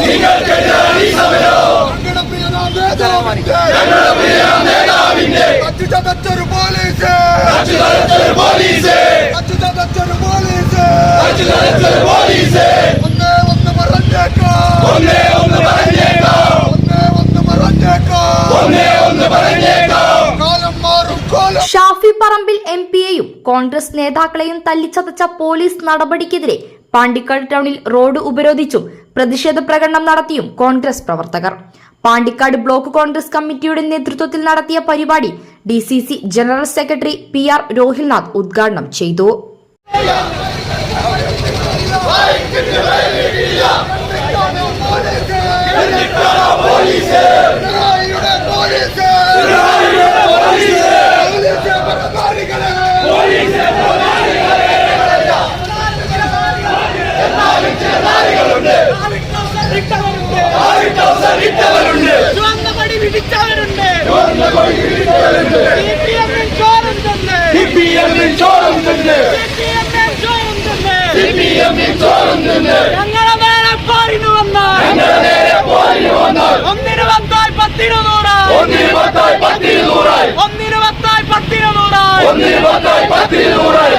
നിങ്ങൾക്കെതിരായി സമരം ഞങ്ങളുടെ പ്രിയ നേതാവിന്റെ ഷാഫി പറമ്പിൽ എം പിയെയും കോൺഗ്രസ് നേതാക്കളെയും തല്ലിച്ചതച്ച പോലീസ് നടപടിക്കെതിരെ പാണ്ടിക്കാട് ടൗണിൽ റോഡ് ഉപരോധിച്ചും പ്രതിഷേധ പ്രകടനം നടത്തിയും കോൺഗ്രസ് പ്രവർത്തകർ. പാണ്ടിക്കാട് ബ്ലോക്ക് കോൺഗ്രസ് കമ്മിറ്റിയുടെ നേതൃത്വത്തിൽ നടത്തിയ പരിപാടി D C C general secretary P R Rohilnath ഉദ്ഘാടനം ചെയ്തു. കൊടി വിധിച്ചവരുണ്ട് സിപിഎമ്മിൽ ചോറും തിന്ന്. സിപിഎമ്മിൽ ചോറും തിന്ന്. ഞങ്ങളെ നേരെ പോരിന് വന്നാൽ. ഒന്നിന് പത്തായി പത്തിന് നൂറായി ഒന്നിന് പത്തായി പത്തിന് നൂറായി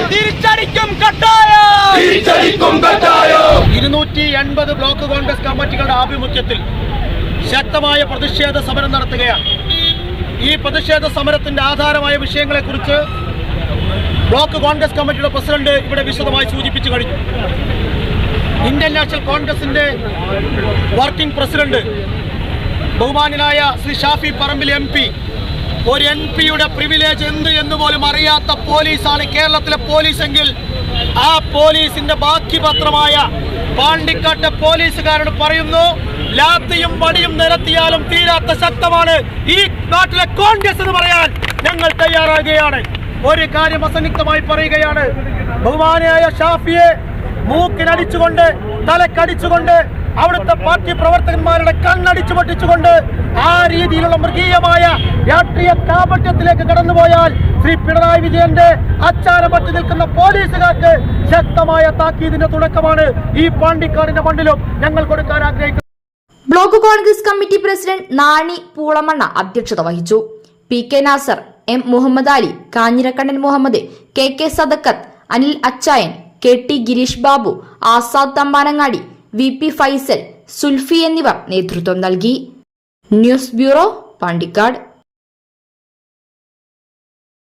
തിരിച്ചടിക്കും കട്ടായം. ഇരുന്നൂറ്റി എൺപത് ബ്ലോക്ക് കോൺഗ്രസ് കമ്മിറ്റികളുടെ ആഭിമുഖ്യത്തിൽ ശക്തമായ പ്രതിഷേധ സമരം നടത്തുകയാണ്. ഈ പ്രതിഷേധ സമരത്തിന്റെ ആധാരമായ വിഷയങ്ങളെ കുറിച്ച് ബ്ലോക്ക് കോൺഗ്രസ് കമ്മിറ്റിയുടെ പ്രസിഡന്റ് ഇവിടെ വിശദമായി സൂചിപ്പിച്ചു കഴിഞ്ഞു. ഇന്ത്യൻ നാഷണൽ കോൺഗ്രസിന്റെ വർക്കിംഗ് പ്രസിഡന്റ് ബഹുമാനായ ശ്രീ ഷാഫി പറമ്പിൽ എം പി ഒരു എം പിയുടെ പ്രിവിലേജ് എന്ത് എന്ന് പോലും അറിയാത്ത പോലീസാണ് കേരളത്തിലെ പോലീസ് എങ്കിൽ ആ പോലീസിന്റെ ബാക്കി പത്രമായ പാണ്ടിക്കാട്ടെ പോലീസുകാരോട് പറയുന്നു ലാത്തിയും വടിയും നിരത്തിയാലും തീരാത്ത ശക്തമാണ് ഈ നാട്ടിലെ കോൺഗ്രസ് എന്ന് പറയാൻ ഞങ്ങൾ തയ്യാറാകുകയാണ്. ഒരു കാര്യം അസന്നിഗ്ധമായി പറയുകയാണ്. ബഹുമാനായ ഷാഫിയെ മൂക്കിനടിച്ചുകൊണ്ട് തലക്കടിച്ചുകൊണ്ട് അവിടുത്തെ പാർട്ടി പ്രവർത്തകന്മാരുടെ കണ്ണടിച്ചു പൊട്ടിച്ചുകൊണ്ട് ആ രീതിയിലുള്ള മൃഗീയമായ രാഷ്ട്രീയ കാപട്യത്തിലേക്ക് കടന്നുപോയാൽ ശ്രീ പിണറായി വിജയന്റെ അച്ചാരപറ്റി നിൽക്കുന്ന പോലീസുകാർക്ക് ശക്തമായ താക്കീതിന്റെ തുടക്കമാണ് ഈ പാണ്ടിക്കാടിന്റെ മണ്ണിലും ഞങ്ങൾ കൊടുക്കാൻ ആഗ്രഹിക്കുന്നത്. Block Congress committee president Nani Poolamanna അധ്യക്ഷത വഹിച്ചു. P K Nasar M Muhammad Ali Kanhirakkannan Muhammad K K Sadakkath Anil Achayan K T Girish Babu Azad Thampanangadi V P Faisal Sulfi എന്നിവർ നേതൃത്വം നൽകി. News bureau Pandikkad.